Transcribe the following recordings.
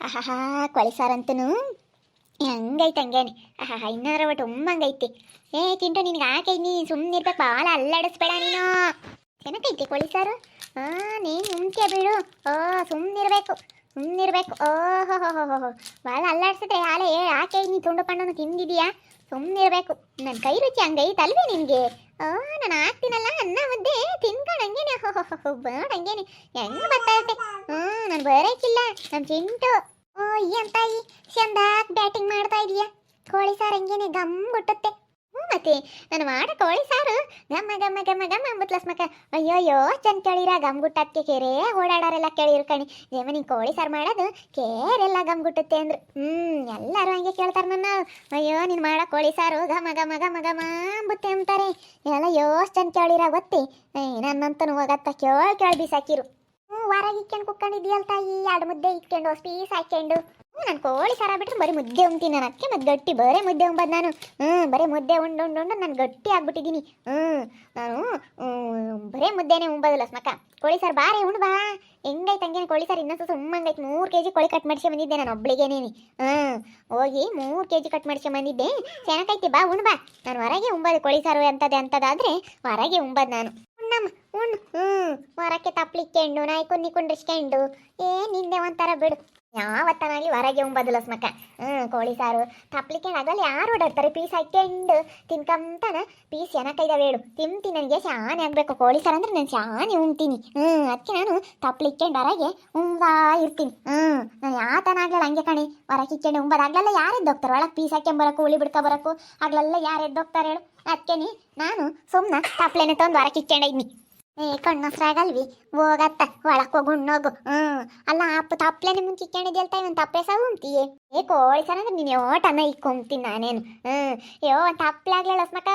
ಆಹಾ ಕೋಳಿ ಸಾರಂತನು ಹಂಗೈತೆ ಹಂಗೇನೆ. ಆಹಾ ಇನ್ನಾರ ಒಟ್ಟು ಉಮ್ಮಂಗೈತಿ ಏ, ತಿಂಟು, ನಿನಗೆ ಆಕೈ ನೀ ಸುಮ್ಮನೆ ಇರ್ಬೇಕು? ಭಾಳ ಅಲ್ಲಾಡಿಸ್ಬೇಡ ನೀನು. ಏನಕ್ಕೈತಿ ಕೋಳಿ ಸಾರು ಆ, ನೀನು ಬಿಡು. ಓ ಸುಮ್ಮನಿರ್ಬೇಕು ಸುಮ್ಮನಿರ್ಬೇಕು ಓಹೋ ಹೋ ಹೋ ಹೋ ಭಾಳ ಅಲ್ಲಾಡ್ಸಿದ್ರೆ ಹಾಲೆ ಆಕೆ ನೀ ತುಂಡು ಪಣ್ಣನು ತಿಂದಿದೀಯಾ ಸುಮ್ಮನಿರ್ಬೇಕು ನನ್ನ ಕೈ ರುಚಿ ಹಂಗೈತಲ್ವೇ ನಿನಗೆ? ಓ ನಾನು ಆಗ್ತೀನಲ್ಲ ಅನ್ನ ಮುದ್ದೆ, ತಿನ್ಕೊಂಡಂಗೇನೆ. ಹೋ ಹೋ ಹೋ ಬೇಡ ಹಂಗೇನೆ ಹೆಂಗ್ ಬರ್ತೈತೆ ಹ್ಞೂ ನಾನು ಬರೋಕ್ಕಿಲ್ಲ ನಮ್ಮ ಚಿಂಟು. ಓ ಈ ಅಂತ ಈ ಬ್ಯಾಟಿಂಗ್ ಮಾಡ್ತಾ ಇದೀಯ. ಕೋಳಿ ಸಾರ್ ಹಂಗೇನೆ ಗಮ್ ಬಿಟ್ಟುತ್ತೆ ಮತ್ತೆ ನಾನು ಮಾಡ ಕೋಳಿ ಸಾರು. ಗಮ್ಮ ಗಮ್ಮ ಗಮ್ಮ ಗಮ್ಮ ಅಂಬುತ್ಲಸ್ ಅಯ್ಯೋ ಅಯ್ಯೋ ಚಂದ ಕೇಳಿರ ಗಮ್ ಗುಟ್ಟಕ್ಕೆ ಕೆರೆ ಓಡಾಡಾರೆಲ್ಲ ಕೇಳಿರು ಕಣಿ. ಜೇಮ ನೀನು ಕೋಳಿ ಸಾರು ಮಾಡೋದು? ಕೇರೆಲ್ಲ ಗಮ್ ಗುಟ್ಟುತ್ತೆ ಅಂದ್ರು. ಹ್ಮ್, ಎಲ್ಲರೂ ಹಂಗೆ ಕೇಳ್ತಾರೆ ನನ್ನ. ಅಯ್ಯೋ, ನೀನು ಮಾಡೋ ಕೋಳಿ ಸಾರು. ಘಮ ಘಮ ಘಮ ಘಮ ಅಂಬುತ್ತೆ ಅಂತಾರೆ. ಎಲ್ಲ ಯೋಸ್ ಚಂದ ಕೇಳಿರ ಗೊತ್ತಿ. ನನ್ನಂತನು ಹೋಗತ್ತ. ಕೇಳಿ ಕೇಳಿ ಬಿಸಾಕಿರು. ಹ್ಞೂ ಹೊರಗೆ ಇಕ್ಕೊಂಡು ಕುಕ್ಕೊಂಡಿದ್ಯಲ್ಲ ತಾಯಿ ಎರಡು ಮುದ್ದೆ ಇಕ್ಕೊಂಡು ಹೊಸ ಪೀಸ್ ಹಾಕೊಂಡು ಹ್ಞೂ ನಾನು ಕೋಳಿ ಸಾರ ಬಿಟ್ಟರೆ ಬರೀ ಮುದ್ದೆ ಉಣ್ತೀನಿ ನಾನು ಅದಕ್ಕೆ ಮತ್ತೆ ಗಟ್ಟಿ ಬರೀ ಮುದ್ದೆ ಉಂಬದು ನಾನು. ಹ್ಞೂ ಬರೀ ಮುದ್ದೆ ಉಂಡು ಉಂಡು ಉಂಡು ನಾನು ಗಟ್ಟಿ ಆಗ್ಬಿಟ್ಟಿದ್ದೀನಿ ಹ್ಞೂ ನಾನು ಬರೇ ಮುದ್ದೆನೇ ಉಂಬೋದಿಲ್ಲ ಸ್ಮಕ್ಕ ಕೋಳಿ ಸಾರು ಬಾರಿ ಉಣ್ ಬಾ. ಹೆಂಗೈತೆ ಹಂಗೇನೆ ಕೋಳಿ ಸಾರು ಇನ್ನೊಂದು ಸುಮ್ಮಂಗೈತೆ. ಮೂರು ಕೆ ಜಿ ಕೋಳಿ ಕಟ್ ಮಾಡಿಸಿ ಬಂದಿದ್ದೆ ನಾನು ಒಬ್ಳಿಗೇನೇನಿ. ಹ್ಞೂ ಹೋಗಿ ಮೂರು ಕೆ ಜಿ ಕಟ್ ಮಾಡಿಸಿ ಬಂದಿದ್ದೆ. ಚೆನ್ನಾಗೈತಿ ಬಾ ಉಣ್ಬಾ ನಾನು ಹೊರಗೆ ಉಂಬೋದು ಕೋಳಿ ಸಾರು ಅಂತದೆ, ಅಂತದಾದರೆ ಹೊರಗೆ ಉಂಬದು ನಾನು. ಉಣ್ಣಮ್ಮ. ಉಣ್ಣು ಹ್ಞೂ ಹೊರಕ್ಕೆ ತಪ್ಲಿಕ್ಕೆಂಡು ನಾಯಿ ಕುನ್ನಿ ಕುಂಡ್ರಿಸ್ಕೊಂಡು ಏ, ನಿಂದೆ ಒಂಥರ ಬಿಡು. ಯಾವತ್ತನಾಗ್ಲಿ ಹೊರಗೆ ಉಂಬದಿಲ್ಲ ಸ್ಮಕ್ಕ ಹ್ಞೂ ಕೋಳಿ ಸಾರು. ತಪ್ಲಿಕ್ಕೆ ಯಾರು ಓಡಾಡ್ತಾರೆ? ಪೀಸ್ ಹಾಕ್ಕೊಂಡು ತಿನ್ಕಂತನ ಪೀಸ್ ಏನಕ್ಕೈದ ಹೇಳು ತಿಂತೀನಿ ನನಗೆ ಶಾನೆ ಆಗಬೇಕು. ಕೋಳಿ ಸಾರು ಅಂದ್ರೆ ನಾನು ಶಾನೆ ಉಣ್ತೀನಿ. ಹ್ಞೂ ಅದಕ್ಕೆ ನಾನು ತಪ್ಲಿಕ್ಕೆಂಡು ಹೊರಗೆ ಉಂಬಾ ಇರ್ತೀನಿ. ಹ್ಞೂ ನಾನು ಆಗಲ್ಲ ಹಂಗೆ ಕಣಿ. ಹೊರಗೆ ಇಕ್ಕೆಂಡು ಉಂಬದಾಗ್ಲೆಲ್ಲ ಯಾರು ಎದ್ದೋಗ್ತಾರೆ ಒಳಗೆ ಪೀಸ್ ಹಾಕ್ಕೊಂಬರಕು ಉಳಿ ಬಿಡ್ಕೊ ಬರಕು, ಆಗ್ಲೆಲ್ಲ ಯಾರು ಎದ್ದೋಗ್ತಾರೆ ಹೇಳು. ಅದಕ್ಕೆ ನಾನು ಸುಮ್ಮನೆ ತಪ್ಲೆನೆ ತಂದು ಹೊರಗೆ ಇಕ್ಕೊಂಡಿದ್ನಿ ಏ, ಕಣ್ಣಸ್ರಾಗಲ್ವಿ. ಹೋಗತ್ತ, ಒಳಕ್ ಹೋಗಿ ಉಣ್ಣೋಗು. ಹ್ಮ್. ಅಲ್ಲ, ಅಪ್ಪ ತಪ್ಲೆನೆ ಮುಂಚೆ ಇಕ್ಕೊಂಡಿದ್ಯಲ್ತ ಇವನ್ ತಪ್ಪೆ ಸಹ ಉಂಟಿಯೇ? ಏ, ಕೋಳಿ ಸರ ಅಂದ್ರೆ ನೀನು ಓಟನ ಇಕ್ಕೊಂತೀನಿ ನಾನೇನು. ಹ್ಮ್. ಯೋ ಒಂದು ತಪ್ಪಲೆ ಆಗ್ಲಿಲ್ಲ ಸ್ಮಕ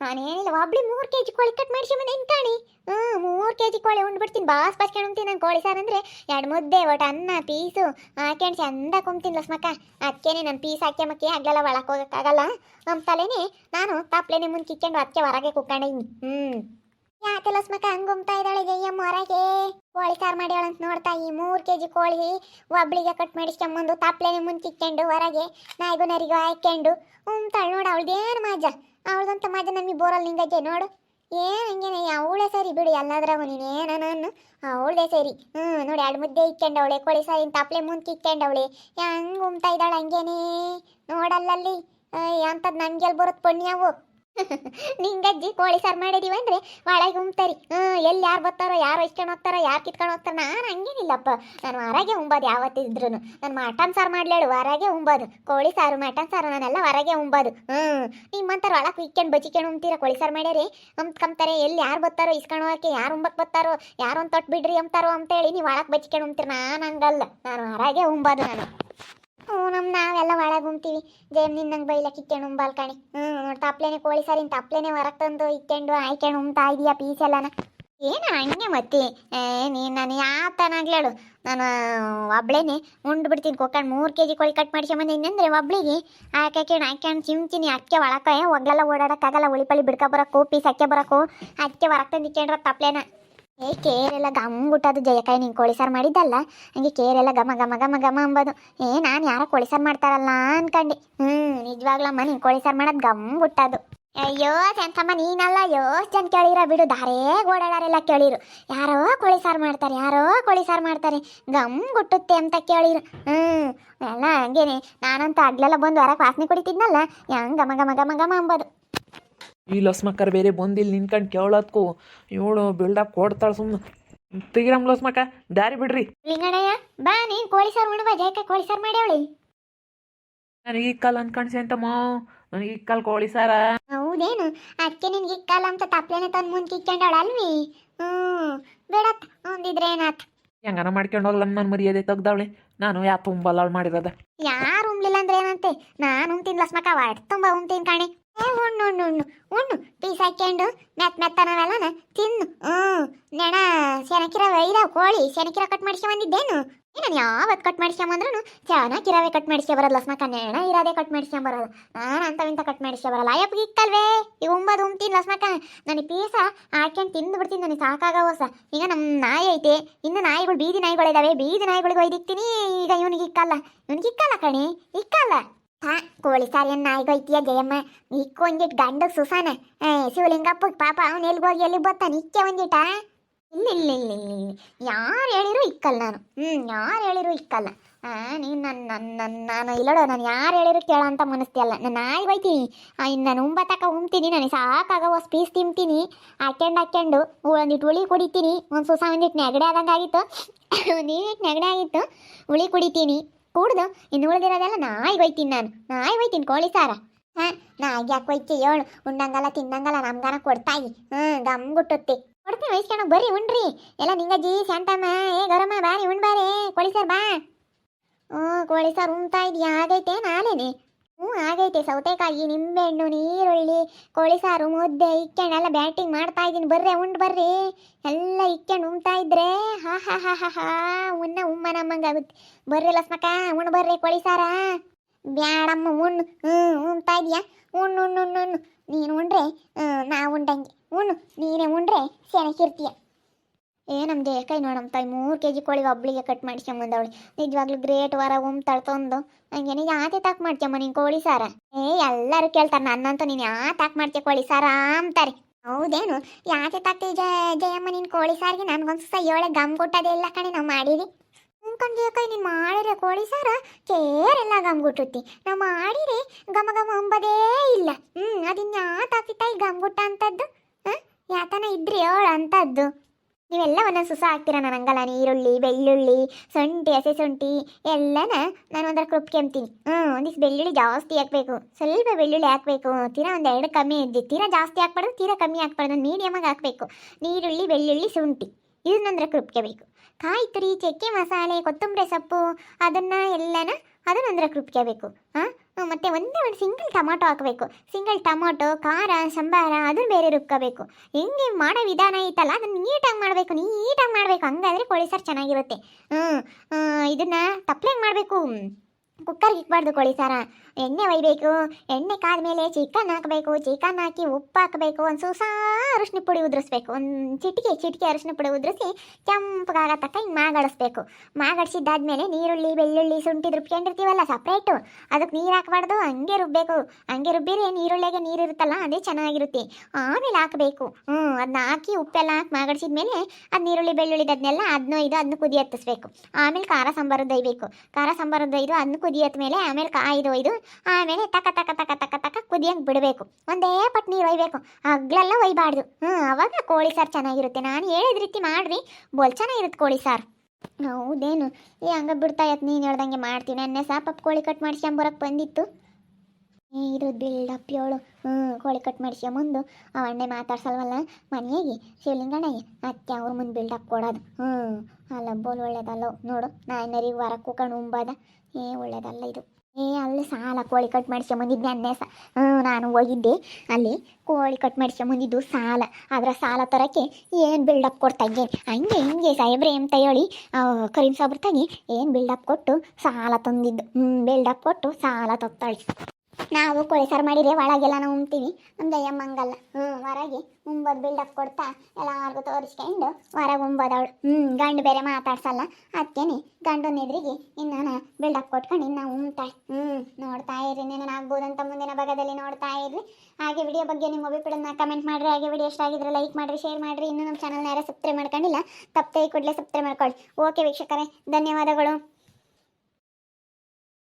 ನಾನೇನಿಲ್ಲ, ಒಬ್ಳಿ ಮೂರು ಕೆಜಿ ಕೋಳಿ ಕಟ್ ಮಾಡಿಸಿ ಬಂದೆ. ಕಾಣಿ ಹ್ಮ್, ಮೂರು ಕೆಜಿ ಕೋಳಿ ಉಂಡ್ಬಿಡ್ತೀನಿ. ಬಾಸ್ ಬಸ್ಕೊಂಡು ಉಣ್ತೀನಿ ನಾನು ಕೋಳಿ ಸಾರು ಅಂದ್ರೆ. ಎರಡು ಮುದ್ದೆ ಒಟ್ಟು ಅನ್ನ, ಪೀಸು. ಹಾಕ್ಯಂಡ್ ಚಂದ ಕುಂತೀನಿ ಸ್ಮಕ ಅದಕ್ಕೇನೆ ನಾನು ಪೀಸ್ ಹಾಕ್ಯಮಕ್ಕೆ ಆಗಲ್ಲ ಒಳಕ್ ಹೋಗಕ್ಕಾಗಲ್ಲ. ನಮ್ಮ ತಲೆನೇ ನಾನು ತಪ್ಲೆನೆ ಮುಂಚೆ ಇಕ್ಕೊಂಡು ಅದಕ್ಕೆ ಹೊರಗೆ ಕುಕ್ಕೊಂಡಿದ್ದೀನಿ ಹ್ಮ್. ಯಾಕೆ ಲಸ್ಮಕ್ಕ ಹಂಗುಮ್ತಾ ಇದ್ದಾಳೆ ಜಯ್ಯಮ್ಮ ಹೊರಗೆ? ಕೋಳಿ ಸಾರು ಮಾಡ್ಯಾಳ ಅಂತ ನೋಡ್ತಾ ಈ ಮೂರು ಕೆ ಜಿ ಕೋಳಿ ಒಬ್ಳಿಗೆ ಕಟ್ ಮಾಡಿಸ್ಕೊಂಬಂದು ತಪ್ಲೇನೆ ಮುಂಚಿಕ್ಕೊಂಡು ಹೊರಗೆ ನಾಯಿಗೂ ನರಿಗೂ ಹಾಕ್ಕೊಂಡು ಉಮ್ತಾಳೆ ನೋಡು ಅವಳ್ದೇನು ಮಾಜ? ಅವಳ್ದಂತ ಮಾಜ ನಮಗೆ ಬೋರಲ್ ನಿಂಗಜ್ಜೆ ನೋಡು. ಏನು ಹಂಗೇನೆ ಅವಳೇ ಸರಿ ಬಿಡು ಎಲ್ಲದ್ರಾಗು ನೀನೇನು ನಾನು ಅವಳದೇ ಸರಿ. ಹ್ಞೂ ನೋಡಿ ಎರಡು ಮುದ್ದೆ ಇಕ್ಕೊಂಡವಳೆ ಕೋಳಿ ಸಾರಿನ ತಪ್ಲೆ ಮುಂಚೆ ಇಕ್ಕೊಂಡವಳೆ ಹೆಂಗ್ ಉಮ್ತಾ ಇದ್ದಾಳೆ ಹಂಗೇನೆ? ನೋಡಲ್ಲಲ್ಲಿ. ಅಂಥದ್ದು ನನ್ಗೆಲ್ ಬರುತ್ತೆ ಪುಣ್ಯವು. ನಿಂಗಜ್ಜಿ ಕೋಳಿ ಸಾರು ಮಾಡಿದೀವಿ ಅಂದ್ರೆ ಒಳಗೆ ಉಮ್ತಾರಿ ಹ್ಮ್, ಎಲ್ಲಿ ಯಾರು ಬರ್ತಾರೋ, ಯಾರು ಇಸ್ಕೊಂಡು ಹೋಗ್ತಾರೋ, ಯಾರು ಕಿತ್ಕೊಂಡು ಹೋಗ್ತಾರೆ, ನಾನು ಹಂಗೇನಿಲ್ಲಪ್ಪ. ನಾನು ಹೊರಗೆ ಉಂಬೋದು ಯಾವತ್ತಿದ್ರು ನಾನು ಮಟನ್ ಸಾರು ಮಾಡ್ಲೇಳು ಹೊರಗೆ ಉಂಬೋದು. ಕೋಳಿ ಸಾರು, ಮಟನ್ ಸಾರು, ನಾನೆಲ್ಲ ಹೊರಗೆ ಉಂಬೋದು. ಹ್ಮ್ ನಿಮ್ಮಂತಾರೆ ಒಳಗೆ ಇಕ್ಕೊಂಡು ಬಚ್ಚಿಕೊಂಡು ಉಮ್ತೀರ ಕೋಳಿ ಸಾರು ಮಾಡ್ಯಾರಿ? ಅಂಬ್ಕಂತಾರೆ ಎಲ್ಲಿ ಯಾರು ಬರ್ತಾರೋ, ಇಸ್ಕೊಂಡು ಹೋಗಕ್ಕೆ, ಯಾರು ಉಂಬಕ್ಕೆ ಬರ್ತಾರೋ, ಯಾರು ಒಂದು ತೊಟ್ಟು ಬಿಡ್ರಿ ಅಂತಾರೋ ಅಂತೇಳಿ ನೀವು ಒಳಗೆ ಬಚ್ಚಿಕೊಂಡು ಉಮ್ತೀರ ನಾನು ಹಂಗಲ್ಲ. ನಾನು ಹೊರಗೆ ಉಂಬೋದು ನಾನು. ಹ್ಞೂ ನಮ್ಮ ನಾವೆಲ್ಲ ಒಳಗೆ ಉಮ್ತೀವಿ ಜೇಮ್ ನಿನ್ನಂಗೆ ಬೈಲಕ್ಕೆ ಇಕ್ಕೊಂಡು ಉಂಬಲ್ ಕಣಿ. ಹ್ಞೂ, ನೋಡಿ ತಪ್ಲೇನೆ ಕೋಳಿ ಸಾರಿನ ತಪ್ಲೇನೆ ಹೊರಗೆ ತಂದು ಇಕ್ಕೊಂಡು ಆಯ್ಕೊಂಡು ಉಮ್ತಾ ಇದೀಯ ಪೀಸ್ ಎಲ್ಲನ. ಏನು ಹಂಗೆ ಮತ್ತೆ? ನೀನು ನಾನು ಯಾವ ತನಾಗ್ಲೇಳು ನಾನು ಒಬ್ಳೇನೆ ಉಂಡು ಬಿಡ್ತೀನಿ ಕೊಕ್ಕಂಡು ಮೂರು ಕೆ ಜಿ ಕೋಳಿ ಕಟ್ ಮಾಡಿಸ್ಕೊಂಬಂದಿನಿ ಇನ್ನಂದ್ರೆ ಒಬ್ಳಿಗೆ ಹಾಕೊಂಡು ಹಾಕ್ಯಂಡು ಚಿಮ್ತೀನಿ ಅಕ್ಕೆ ಒಳಕ್ಕೆ ಒಗ್ಲೆಲ್ಲ ಓಡಾಡೋಕ್ಕಾಗಲ್ಲ ಉಳಿಪಳಿ ಬಿಡ್ಕೊ ಬರೋಕು ಪೀಸ್ ಅಕ್ಕೆ ಬರೋಕು ಅಕ್ಕೆ ಹೊರಗೆ ತಂದು ಇಕ್ಕೊಂಡ್ರ ತಪ್ಲೇನ. ಏ, ಕೇರೆಲ್ಲ ಗಮ್ ಗುಟ್ಟದು ಜಯಕಾಯಿ ನೀನು ಕೋಳಿ ಸಾರು ಮಾಡಿದ್ದಲ್ಲ? ಹಂಗೆ ಕೇರೆಲ್ಲ ಘಮ ಘಮ ಘಮ ಗಮ ಅಂಬೋದು. ಏ, ನಾನು ಯಾರೋ ಕೋಳಿ ಸಾರು ಮಾಡ್ತಾರಲ್ಲ ಅನ್ಕಂಡೆ. ಹ್ಞೂ ನಿಜವಾಗ್ಲಮ್ಮ ನೀನು ಕೋಳಿ ಸಾರು ಮಾಡೋದು ಗಮ್ ಗುಟ್ಟದು ಅಯ್ಯೋ ಸಂತಮ್ಮ ನೀನಲ್ಲ ಯೋಸ್ ಜನ ಕೇಳಿರ ಬಿಡು. ದಾರೇ ಓಡಾಡಾರೆಲ್ಲ ಕೇಳಿರು. ಯಾರೋ ಕೋಳಿ ಸಾರು ಮಾಡ್ತಾರೆ, ಯಾರೋ ಕೋಳಿ ಸಾರು ಮಾಡ್ತಾರೆ. ಗಮ್ ಗುಟ್ಟುತ್ತೆ ಅಂತ ಕೇಳಿರು. ಹ್ಞೂ ಅಲ್ಲ ಹಂಗೇನೆ. ನಾನಂತೂ ಅಗ್ಲೆಲ್ಲ ಬಂದು ವಾರಕ್ಕೆ ವಾಸನೆ ಕುಡಿತಿದ್ನಲ್ಲ, ಹೆಂಗ್ ಘಮ ಘಮ ಘಮ ಘಮ ಅಂಬೋದು. ಈ ಲಸ್ಮಕ್ಕರ್ ಬೇರೆ ಬಂದಿಲ್ಲಿ ನಿನ್ಕಂಡು ಕೇಳೋದ್ಕು ಇವಳು ಬಿಲ್ಡಪ್ ಕೊಡ್ತಾಳೆ ಸುಮ್ಮನೆ ತೆಗಿರಮ್ ಲಸ್ಮಕ್ಕ ದಾರಿ ಬಿಡ್ರಿ. ಲಿಂಗಣ್ಣಯ್ಯ ಬಾ ನೀ ಕೋಳಿ ಸಾರು ಉಣ್ಬಾ ಜಯಕ ಕೋಳಿ ಸಾರು ಮಾಡ್ಯಾವಳಿ. ನನಗೆ ಇಕ್ಕಲ್ ಅನ್ಕಣ್ಸಿ ಅಂತ ಮಾ ನನಗೆ ಇಕ್ಕಲ್ ಕಾಲ್ ಕೋಳಿ ಸಾರ. ಹೌದೇನು? ಅದಕ್ಕೆ ನಿನ್ಗೆ ಇಕ್ಕಲ್ ಅಂತ ತಪ್ಪಲೇನೆ ತಂದು ಮುಂದೆ ಇಕ್ಕೊಂಡವಳ ಅಲ್ವಿ ಹ್ಞೂ ಬೇಡತ್ ಒಂದಿದ್ರೆ ಏನಾತ್? ಹೆಂಗನ ಮಾಡ್ಕೊಂಡು ಹೋಗ್ಲ ನನ್ನ ಮರ್ಯಾದೆ ತೆಗ್ದವಳೆ? ನಾನು ಯಾ ತುಂಬಲ್ಲ ಮಾಡಿರೋದ. ಯಾರು ಉಮ್ಲಿಲ್ಲ ಅಂದ್ರೆ ಏನಂತೆ? ನಾನು ಉಮ್ತೀನಿ ಲಸ್ಮಕ್ಕ ವಾಟ್ ತುಂಬ ಉಮ್ತೀನಿ ಕಾಣಿ. ಏ ಉಣ್ಣು ಉಣ್ಣು ಉಣ್ಣು ಉಣ್ಣು ಪೀಸ್ ಹಾಕ್ಕೊಂಡು ಮೆತ್ತ ಮೆತ್ತನವೆಲ್ಲನ ತಿನ್ನು. ಹ್ಞೂ ನೆಣ ಶನಕಿರವೆ ಇದಾವ ಕೋಳಿ ಸೆನಕಿರ ಕಟ್ ಮಾಡಿಸ್ಕೊಂಡ್ ಬಂದಿದ್ದೇನು? ನಾನು ಯಾವತ್ತು ಕಟ್ ಮಾಡಿಸ್ಕೊಂಬಂದ್ರೂ ಚೆನ್ನಾಗಿರವೆ ಕಟ್ ಮಾಡಿಸ್ಕೊ ಬರಲ್ಲ ಲಸ್ಮಕ ನೆಣ ಇರೋದೇ ಕಟ್ ಮಾಡಿಸ್ಕೊಂಬರಲ್ಲ ನಾನು ಅಂತವಿಂತ ಕಟ್ ಮಾಡಿಸ್ಕೊ ಬರಲ್ಲ. ಅಯ್ಯಪ್ಪ ಇಕ್ಕಲ್ವೇ? ಈಗ ಉಂಬದು ಉಂಬ್ತೀನಿ ಲಸ್ಮಕ ನನಗೆ ಪೀಸ ಹಾಕ್ಕೊಂಡು ತಿಂದು ಬಿಡ್ತೀನಿ ನನಗೆ ಸಾಕಾಗ ಹೊಸ. ಈಗ ನಮ್ಮ ನಾಯಿ ಐತೆ. ಇನ್ನು ನಾಯಿಗಳು, ಬೀದಿ ನಾಯಿಗಳಿದಾವೆ ಬೀದಿ ನಾಯಿಗಳಿಗೆ ಒಯ್ದಿಕ್ತೀನಿ. ಈಗ ಇವನಿಗೆ ಇಕ್ಕಲ್ಲ. ಇವನಿಗೆ ಇಕ್ಕಲ್ಲ ಕಣಿ. ಇಕ್ಕಲ್ಲ. ಹಾ, ಕೋಳಿ ಸಾರಿಯನ್ನ ನಾಯಿಗೆ ಐತಿಯ ಜಯಮ್ಮ ಇಕ್ಕ ಒಂದಿಟ್ ಗಂಡ ಸುಸಾನ ಶಿವಲಿಂಗಪ್ಪ ಪಾಪ ಅವ್ನು ಎಲ್ಲಿಗೆ ಹೋಗಿ ಎಲ್ಲಿಗೆ ಬರ್ತಾನೆ? ಇಕ್ಕೆ ಒಂದಿಟ? ಇಲ್ಲ ಇಲ್ಲ ಇಲ್ಲ ಇಲ್ಲ ಇಲ್ಲ. ಯಾರು ಹೇಳಿರು ಇಕ್ಕಲ್ಲ ನಾನು. ಹ್ಞೂ ಯಾರು ಹೇಳಿರು ಇಕ್ಕಲ್ಲ. ನೀನು ನನ್ನ ನನ್ನ ನನ್ನ ನಾನು ಇಲ್ಲೋಡು, ನಾನು ಯಾರು ಹೇಳಿರು ಕೇಳೋ ಅಂತ ಮನಸ್ತಿಯಲ್ಲ. ನಾನು ನಾಯಿ ಬೈತೀನಿ ಇನ್ನು ನಾನು ಉಂಬತ್ತಕ ಉಂಬ್ತೀನಿ ನನಗೆ ಸಾಕಾಗ ಹೊಸ ಪೀಸ್ ತಿಂತೀನಿ. ಹಾಕ್ಯಂಡು ಹಾಕ್ಯಂಡು ಒಂದಿಟ್ಟು ಹುಳಿ ಕುಡಿತೀನಿ. ಒಂದು ಸುಸ ಒಂದಿಟ್ಟು ನೆಗಡೆ ಆದಂಗೆ ಆಗಿತ್ತು ಒಂದಿಟ್ಟು ನೆಗಡೆ ಆಗಿತ್ತು. ಹುಳಿ ಕುಡಿತೀನಿ. ಕುಡ್ದು. ಇನ್ನು ಉಳಿದಿರೋದೆಲ್ಲ ನಾಯಿ ಒಯ್ತೀನಿ ನಾನು. ನಾಯಿ ಒಯ್ತೀನಿ ಕೋಳಿ ಸಾರ. ಹಾಂ ನಾಯಿಗೆ ಯಾಕೆ ಒಯ್ತಿ ಹೇಳು. ಉಂಡಂಗಲ್ಲ ತಿನ್ನಂಗಲ್ಲ ನಮ್ಗಾನ ಕೊಡ್ತಾಯಿ. ಹ್ಞೂ ಗಮ್ ಗುಟ್ಟುತ್ತಿ. ಕೊಡ್ತೀನಿ ವಹಿಸ್ಕೊಂಡು ಬರ್ರಿ, ಉಣ್ರಿ. ಎಲ್ಲ ನಿಂಗಜ್ಜಿ, ಶಾಂತಮ್ಮ, ಏ ಗೌರಮ್ಮ, ಬಾರಿ, ಉಣ್ ಬಾರಿ. ಕೋಳಿ ಸಾರ್ ಬಾ. ಹ್ಞೂ ಕೋಳಿ ಸಾರು ಉಣ್ತಾ ಇದೆಯಾ? ಆಗೈತೆ ನಾನೇನೆ ಹ್ಞೂ, ಆಗೈತೆ. ಸೌತೆಕಾಯಿ, ನಿಂಬೆಹಣ್ಣು, ನೀರುಳ್ಳಿ ಕೋಳಿ ಸಾರು ಮುದ್ದೆ ಇಕ್ಕೊಂಡು ಎಲ್ಲ ಬ್ಯಾಟಿಂಗ್ ಮಾಡ್ತಾ ಇದ್ದೀನಿ. ಬರ್ರಿ, ಉಂಡು ಬರ್ರಿ. ಎಲ್ಲ ಇಕ್ಕೊಂಡು ಉಣ್ತಾ ಇದ್ರೆ ಹಾ ಹಾ ಹಾ ಹಾ ಹಾ ಉಣ್ಣ ಉಮ್ಮ ನಮ್ಮಂಗಾಗುತ್ತೆ ಬರ್ರಿ ಲಸ್ಮಕ್ಕ ಉಣ್ಣು ಬರ್ರಿ ಕೋಳಿ ಸಾರ ಬ್ಯಾಡಮ್ಮ ಉಣ್ಣು ಹ್ಞೂ ಉಣ್ತಾ ಇದೆಯಾ? ಉಣ್ಣು ಉಣ್ಣು ಉಣ್ಣು ನೀನು ಉಂಡ್ರೆ ನಾ ಉಂಡಂಗೆ. ಉಣ್ಣು ನೀನೇ ಉಂಡ್ರೆ ಸೆನಕಿರ್ತೀಯ ಏ ನಮ್ಮ ದೇಹಕೈ ನೋಡಮ್ಮ ತಾಯಿ ಮೂರು ಕೆ ಜಿ ಕೋಳಿ ಒಬ್ಳಿಗೆ ಕಟ್ ಮಾಡ್ಸ್ಕೊಂಬಂದವಳು ನಿಜವಾಗ್ಲೂ ಗ್ರೇಟ್ ವರ ಉಮ್ ತಳ್ತೊಂದು ಹಂಗೆ ಯಾತೆ ತಾಕ್ ಮಾಡ್ಕೊಂಬ ನೀನು ಕೋಳಿ ಸಾರ? ಏ, ಎಲ್ಲರೂ ಕೇಳ್ತಾರೆ ನನ್ನಂತೂ ನೀನು ಯಾ ತಾಕ್ ಮಾಡ್ತೀಯ ಕೋಳಿ ಸಾರ ಅಂತಾರೆ. ಹೌದೇನು? ಯಾಕೆ ತಾಕ್ತಿ ಜಯ ಜಯಮ್ಮ ನೀನು ಕೋಳಿ ಸಾರಿಗೆ? ನನಗೊಂದು ಸಹ ಏಳೆ ಗಮ್ ಕೊಟ್ಟದೇ ಇಲ್ಲ ಕಣೆ ನಾವು ಮಾಡಿರಿ ಅನ್ಕೊಂಡು ಕೈ, ನೀನು ಮಾಡಿದ್ರೆ ಕೋಳಿ ಸಾರ ಕೇರೆಲ್ಲ ಗಮ್ ಗುಟ್ಟುತ್ತಿ ನಾವು ಮಾಡಿರಿ, ಗಮ ಗಮ ಅಂಬದೇ ಇಲ್ಲ. ಹ್ಞೂ ಅದಿನ್ನ ಯಾತಾಕಿ ತಾಯಿ ಗಮ್ ಗುಟ್ಟ ಅಂತದ್ದು ಹಾಂ? ಯಾತನ ಇದ್ರಿ ಏಳು ಅಂತದ್ದು. ನೀವೆಲ್ಲ ಒಂದೊಂದು ಸುಸ ಹಾಕ್ತೀರ ನಾನು ಈರುಳ್ಳಿ, ಬೆಳ್ಳುಳ್ಳಿ, ಶುಂಠಿ, ಹಸಿ ಶುಂಠಿ, ಎಲ್ಲನ ನಾನು ಒಂದರ ಕೃಪ್ಕೆಂಬ್ತೀನಿ ಹ್ಞೂ, ಒಂದಿಷ್ಟು ಬೆಳ್ಳುಳ್ಳಿ ಜಾಸ್ತಿ ಹಾಕಬೇಕು. ಸ್ವಲ್ಪ ಬೆಳ್ಳುಳ್ಳಿ ಹಾಕಬೇಕು. ತೀರಾ ಒಂದು ಎರಡು ಕಮ್ಮಿ ಇದ್ದಿ. ತೀರಾ ಜಾಸ್ತಿ ಹಾಕ್ಬಾರ್ದು, ತೀರಾ ಕಮ್ಮಿ ಹಾಕ್ಬಾರ್ದು. ಮೀಡಿಯಮಾಗಿ ಹಾಕಬೇಕು. ನೀರುಳ್ಳಿ ಬೆಳ್ಳುಳ್ಳಿ, ಶುಂಠಿ. ಇದನ್ನೊಂದರ ಕೃಪ್ಕೆಬೇಕು ಕಾಯಿ ತುರಿ ಚಕ್ಕೆ ಮಸಾಲೆ, ಕೊತ್ತಂಬರಿ ಸೊಪ್ಪು, ಅದನ್ನು ಎಲ್ಲನ ಅದನ್ನೊಂದರ ಕೃಪ್ಕೆಬೇಕು ಹಾಂ? ಮತ್ತು ಒಂದೇ ಒಂದು ಸಿಂಗಲ್ ಟೊಮಾಟೊ ಹಾಕಬೇಕು. ಸಿಂಗಲ್ ಟೊಮಾಟೊ, ಖಾರ, ಸಂಬಾರ, ಅದನ್ನು ಬೇರೆ ರುಬ್ಕೋಬೇಕು. ಹೆಂಗೆ ಮಾಡೋ ವಿಧಾನ ಐತಲ್ಲ, ಅದನ್ನು ನೀಟಾಗಿ ಮಾಡಬೇಕು ನೀಟಾಗಿ ಮಾಡಬೇಕು. ಹಂಗಾದ್ರೆ ಕೋಳಿ ಸಾರು ಚೆನ್ನಾಗಿರುತ್ತೆ. ಹ್ಞೂ ಇದನ್ನು ತಪ್ಪಲೆಂಗೆ ಮಾಡಬೇಕು. ಕುಕ್ಕರ್ಗೆ ಇಕ್ಬಾರ್ದು ಕೋಳಿ ಸಾರ. ಎಣ್ಣೆ ಒಯ್ಬೇಕು, ಎಣ್ಣೆ ಕಾದ ಮೇಲೆ ಚಿಕನ್ ಹಾಕಬೇಕು, ಚಿಕನ್ ಹಾಕಿ ಉಪ್ಪು ಹಾಕಬೇಕು, ಒಂದು ಸೂಸಾ ಅರಿಶಿನ ಪುಡಿ ಉದುರಿಸ್ಬೇಕು, ಒಂದು ಚಿಟಿಕೆ ಚಿಟಿಕೆ ಅರಿಶಿನ ಪುಡಿ ಉದುರಿಸಿ ಕೆಂಪುಗಾಗ ತಕ್ಕ ಹಿಂಗೆ ಮಾಗಾಡಿಸ್ಬೇಕು. ಮಾಗಾಡ್ಸಿದ್ದಾದ್ಮೇಲೆ ನೀರುಳ್ಳಿ, ಬೆಳ್ಳುಳ್ಳಿ, ಶುಂಠಿ ರುಬ್ಕೊಂಡಿರ್ತೀವಲ್ಲ ಸಪ್ರೇಟು ಅದಕ್ಕೆ ನೀರು ಹಾಕಬಾರ್ದು, ಹಂಗೆ ರುಬ್ಬೇಕು. ಹಂಗೆ ರುಬ್ಬಿರಿ ನೀರುಳ್ಳಿಗೆ ನೀರು ಇರುತ್ತಲ್ಲ, ಅದೇ ಚೆನ್ನಾಗಿರುತ್ತೆ. ಆಮೇಲೆ ಹಾಕಬೇಕು. ಹ್ಞೂ ಅದನ್ನ ಹಾಕಿ ಉಪ್ಪೆಲ್ಲ ಹಾಕಿ ಮಾಗಡಿಸಿದ್ಮೇಲೆ ಅದು ನೀರುಳ್ಳಿ, ಬೆಳ್ಳುಳ್ಳಿ ಅದನ್ನೆಲ್ಲ ಅದನ್ನೂ ಇದು ಅದನ್ನು ಕುದಿ ಹತ್ತಿಸ್ಬೇಕು ಆಮೇಲೆ ಖಾರ, ಸಾಂಬಾರು ದೊಯ್ಬೇಕು ಖಾರ, ಸಾಂಬಾರು ದೊಯ್ದು ಅದನ್ನು ಕುದಿ ಮೇಲೆ ಆಮೇಲೆ ಕಾಯ್ದು ಒಯ್ದು ಆಮೇಲೆ ತಕ ತಕ ತಕ ತಕ ತಕ ಕುದಿಯಂಗೆ ಬಿಡಬೇಕು. ಒಂದೇ ಪಟ್ ನೀರು ಒಯ್ಬೇಕು. ಹಗ್ಲೆಲ್ಲ ಒಯ್ಬಾರ್ದು. ಹ್ಞೂ ಅವಾಗ ಕೋಳಿ ಸಾರು ಚೆನ್ನಾಗಿರುತ್ತೆ. ನಾನು ಹೇಳಿದ ರೀತಿ ಮಾಡ್ರಿ. ಬೋಲ್ ಚೆನ್ನಾಗಿರುತ್ತೆ ಕೋಳಿ ಸಾರು. ಹೌದೇನು? ಹಂಗ ಬಿಡ್ತಾ ಇತ್ತು ನೀನು ಹೇಳ್ದಂಗೆ ಮಾಡ್ತೀನಿ. ನೆನ್ನೆ ಸಾಪ್ ಕೋಳಿ ಕಟ್ ಮಾಡಿಸ್ಕೊಂಬರಕ್ಕೆ ಬಂದಿತ್ತು. ಇದು ಅಪ್ ಏಳು ಹ್ಞೂ ಕೋಳಿ ಕಟ್ ಮಾಡಿಸ್ಕೊಂಬಂದು ಅವ ಅಣ್ಣೆ ಮಾತಾಡ್ಸಲ್ವಲ್ಲ? ಮನೆಯಾಗಿ ಶಿವಲಿಂಗಣ್ಣಯ್ಯ ಅತ್ತೆ ಅವ್ರ ಮುಂದೆ ಬಿಲ್ಡಪ್ ಕೊಡೋದು. ಹ್ಞೂ ಅಲ್ಲ ಬೋಲ್ ಒಳ್ಳೇದಲ್ಲೋ. ನೋಡು ನಾಯಿನರಿಗೆ ವರ ಕೂಕೊಂಡು ಉಂಬಾದ. ಏ, ಒಳ್ಳೇದಲ್ಲ ಇದು. ಏ, ಅಲ್ಲಿ ಸಾಲ ಕೋಳಿ ಕಟ್ ಮಾಡಿಸ್ಕೊಂಬಂದಿದ್ದೆ ಅನ್ನೇ ಸ ಹ್ಞೂ ನಾನು ಹೋಗಿದ್ದೆ. ಅಲ್ಲಿ ಕೋಳಿ ಕಟ್ ಮಾಡಿಸ್ಕೊಂಬಂದಿದ್ದು ಸಾಲ. ಅದರ ಸಾಲ ತರಕ್ಕೆ ಏನು ಬಿಲ್ಡಪ್ ಕೊಡ್ತಾ ಇದ್ದೇನೆ ಹಂಗೆ ಹಿಂಗೆ ಸಾಹೇಬ್ರೆ ಅಂತ ಹೇಳಿ ಕರೀಂ ಸಾಬ್ರ ತಾಗಿ ಏನು ಬಿಲ್ಡಪ್ ಕೊಟ್ಟು ಸಾಲ ತಂದಿದ್ದು. ಹ್ಞೂ ಬಿಲ್ಡಪ್ ಕೊಟ್ಟು ಸಾಲ ತತ್ತಾಳಿ ನಾವು ಕೋಳಿ ಸಾರು ಮಾಡಿದ್ರೆ ಒಳಗೆಲ್ಲ ನಾವು ಉಣ್ತೀವಿ. ನಮ್ಮ ದಯ್ಯಮ್ಮ ಹಂಗಲ್ಲ. ಹ್ಞೂ ಹೊರಗೆ ಬಿಲ್ಡ್ ಬಿಲ್ಡಪ್ ಕೊಡ್ತಾ ಎಲ್ಲಾರ್ಗೂ ತೋರಿಸ್ಕೊಂಡು ಹೊರಗೆ ಉಂಬೋದವಳು. ಹ್ಞೂ ಗಂಡು ಬೇರೆ ಮಾತಾಡ್ಸಲ್ಲ. ಅದಕ್ಕೇನೆ ಗಂಡನ ಎದುರಿಗೆ ಇನ್ನು ಬಿಲ್ಡಪ್ ಕೊಟ್ಕೊಂಡು ಇನ್ನು ಉಮ್ತಾಳೆ ಹ್ಞೂ ನೋಡ್ತಾ ಇರ್ರಿ ಆಗ್ಬೋದಂತ ಮುಂದಿನ ಭಾಗದಲ್ಲಿ ನೋಡ್ತಾ ಇರ್ರಿ. ಹಾಗೆ ವಿಡಿಯೋ ಬಗ್ಗೆ ನಿಮ್ಮ ಅಭಿಪ್ರಾಯನ ಕಮೆಂಟ್ ಮಾಡಿರಿ. ಹಾಗೆ ವಿಡಿಯೋ ಇಷ್ಟ ಆಗಿದ್ರೆ ಲೈಕ್ ಮಾಡಿರಿ ಶೇರ್ ಮಾಡಿರಿ. ಇನ್ನೂ ನಮ್ಮ ಚಾನಲ್ನ ಯಾರು ಸಬ್ಸ್ಕ್ರೈಬ್ ಮಾಡ್ಕೊಂಡಿಲ್ಲ ತಪ್ಪೇ ಕೂಡಲೇ ಸಬ್ಸ್ಕ್ರೈಬ್ ಮಾಡ್ಕೊಳ್ಳಿ. ಓಕೆ ವೀಕ್ಷಕರೇ, ಧನ್ಯವಾದಗಳು.